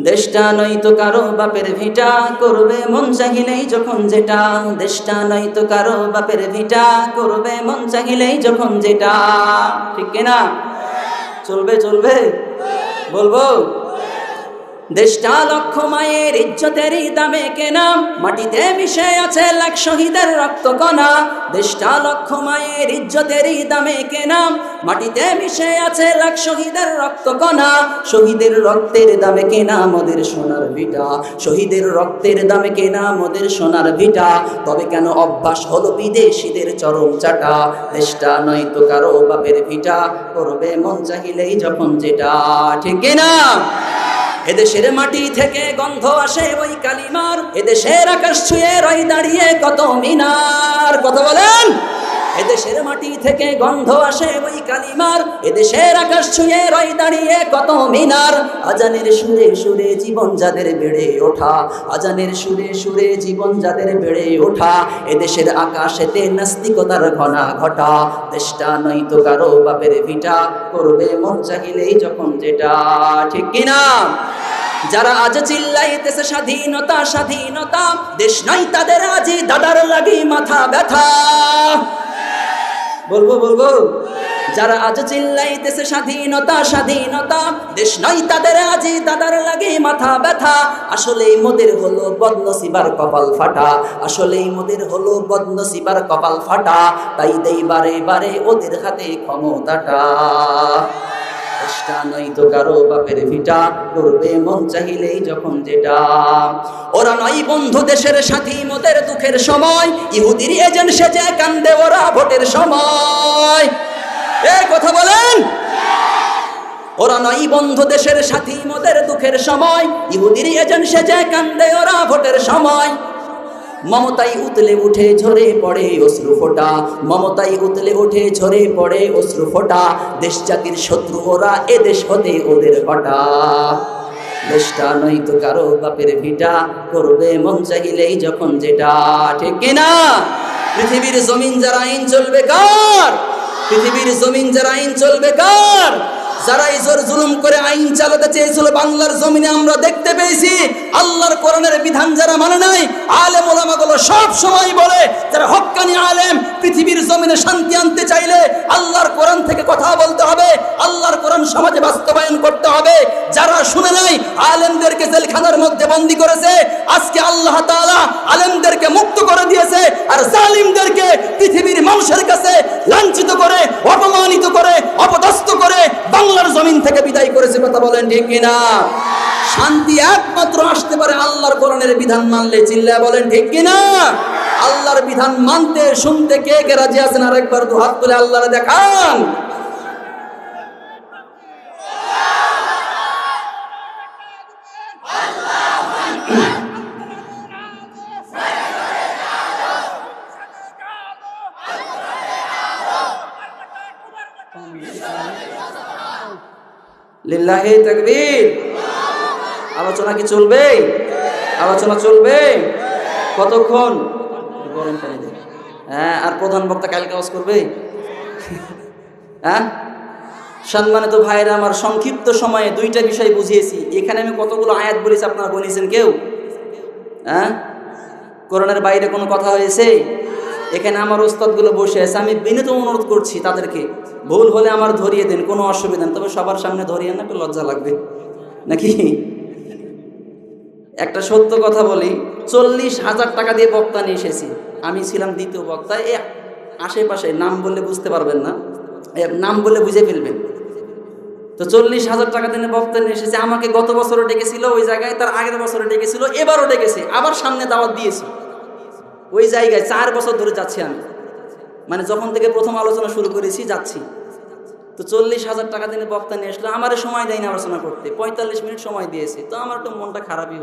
দেশটা নয়তো কারও বাপের ভিটা, করবে মন চাহিলেই যখন যেটা। দেশটা নয়তো কারও বাপের ভিটা, করবে মন চাহিলেই যখন যেটা। ঠিক কিনা? চলবে চলবে? বলব? দেশটা লক্ষ মায়ের ইজ্জতেরই দামে কেনা, মাটিতে মিশে আছে লাখ শহীদের রক্ত কণা দেশটা লক্ষ মায়ের ইজ্জতেরই দামে কেনা, মাটিতে মিশে আছে লাখ শহীদের রক্ত কণা শহীদের রক্তের দামে কেনা মোদের সোনার ভিটা, শহীদের রক্তের দামে কেনা মোদের সোনার ভিটা। তবে কেন অভ্যাস হলো বিদেশিদের চরম চাটা? দেশটা নয়তো কারও বাপের ভিটা, করবে মন চাহিলেই যখন যেটা। ঠিক কিনা? এদেশের মাটি থেকে গন্ধ আসে ওই কালিমার। এদেশের আকাশ ছুঁয়ে রই দাঁড়িয়ে কত মিনার। কথা বলেন? এদেশের মাটি থেকে গন্ধ আসে ওই কালিমার। এদেশের আকাশ ছুঁয়ে রই দাঁড়িয়ে কত মিনার। আজানের সুরে সুরে জীবন যাদের বেড়ে ওঠা। আজানের সুরে সুরে জীবন যাদের বেড়ে ওঠা। এদেশের আকাশেতে নাস্তিকতার ঘনা ঘটা। দেশটা নয়তো কারও বাপের ভিটা। করবে মন চাহিলেই যখন যেটা। ঠিক কিনা যারা আজ চিল্লাইতেছে স্বাধীনতা স্বাধীনতা। দেশ নাই তাদের আজি দাদার লাগি মাথা ব্যথা। বলব বলব। যারা আজ চিল্লাইতেছে স্বাধীনতা স্বাধীনতা, দেশ নাই তাদের আজি, তাদের লাগে মাথা ব্যথা। আসলে মোদের হলো বদনসিবার কপাল ফাটা। আসলে মোদের হলো বদনসিবার কপাল ফাটা। তাই দেই বারে বারে ওদের হাতে ক্ষমতাটা। চেষ্টা নয়তো কারও বাপের ভিটা করবে মন চাহিলেই যখন যেটা। ওরা নয় বন্ধু দেশের সাথী, মোদের দুঃখের সময়, ইহুদির এজেন্ট সেজে কান্দে ওরা ভোটের সময়। এ কথা বলেন? ওরা নয় বন্ধু দেশের সাথী, মোদের দুঃখের সময়, ইহুদির এজেন্ট সেজে কান্দে ওরা ভোটের সময়। মমতাই উতলে উঠে ঝরে পড়ে অশ্রু ফোটা। মমতাই উতলে উঠে ঝরে পড়ে অশ্রু ফোটা। দেশ জাতির শত্রু ওরা, এ দেশ হতে ওদের হটা দেশটা নই নয়তো কারও বাপের ভিটা, করবে মন চাইলেই যখন যেটা। ঠিক কিনা পৃথিবীর জমিন যারা আইন চলবে কার? পৃথিবীর জমিন যারা আইন চলবে কার? যারা ইজোর জুলুম করে আইন চালাতে চেয়েছিল বাংলার জমিনে, আমরা দেখতে পেয়েছি, আল্লাহর কোরআনের বিধান যারা মানে নাই, আলেম ওলামাগুলো সব সময় বলে, যারা আলেম, পৃথিবীর জমিনে শান্তি আনতে চাইলে আল্লাহর কোরআন থেকে কথা বলতে হবে, আল্লাহর কোরআন সমাজে বাস্তবায়ন করতে হবে। যারা শুনে নাই, আলেমদেরকে জেলখানার মধ্যে বন্দী করেছে, আজকে আল্লাহ আলেমদেরকে মুক্ত করে দিয়েছে, আর জালিমদেরকে পৃথিবীর মানুষের কাছে লাঞ্ছিত করে অপমানিত করে অপদস্থ করে বাংলার জমিন থেকে বিদায় করেছে কথা বলেন ঠিক কিনা? শান্তি একমাত্র আসতে পারে আল্লাহর কোরআনের বিধান মানলে চিল্লা বলেন ঠিক কিনা? আল্লাহর বিধান মানতে, শুনতে কে কে রাজি আছেন? আরেকবার দু হাত তুলে আল্লাহরে দেখান। লিল্লাহে তাকবীর। আলোচনা কি চলবে? আলোচনা চলবে? কতক্ষণ? গরম পানি দে হ্যাঁ আর প্রধান বক্তা কালকে আওয়াজ করবে? হ্যাঁ? সম্মানিত ভাইরা, আমার সংক্ষিপ্ত সময়ে দুইটা বিষয় বুঝিয়েছি। এখানে আমি কতগুলো আয়াত বলেছি আপনারা বলেছেন কেউ? হ্যাঁ? করোনার বাইরে কোনো কথা হয়েছে? এখানে আমার ওস্তাদগুলো বসে আছে। আমি বিনীত অনুরোধ করছি তাদেরকে। ভুল হলে আমার ধরিয়ে দিন, কোনো অসুবিধা নেই। তবে সবার সামনে ধরিয়ে না একটু লজ্জা লাগবে। নাকি? একটা সত্য কথা বলি, চল্লিশ হাজার টাকা দিয়ে বক্তা নিয়ে এসেছি। আমি ছিলাম দ্বিতীয় বক্তা, এ আশেপাশে নাম বললে বুঝতে পারবেন না নাম বললে বুঝে ফেলবেন। তো চল্লিশ হাজার টাকা দিয়ে বক্তা নিয়ে এসেছে, আমাকে গত বছরও ডেকেছিল ওই জায়গায়, তার আগের বছরে ডেকেছিল, এবারও ডেকেছে, আবার সামনে দাওয়াত দিয়েছি। ওই জায়গায় চার বছর ধরে যাচ্ছি আমি। মানে যখন থেকে প্রথম আলোচনা শুরু করেছি, যাচ্ছি। তো চল্লিশ হাজার টাকা দিনে বক্তা নিয়ে আসলো, আমার সময় দেয়নি আলোচনা করতে, পঁয়তাল্লিশ মিনিট সময় দিয়েছে। তো আমার একটু মনটা খারাপই হলো।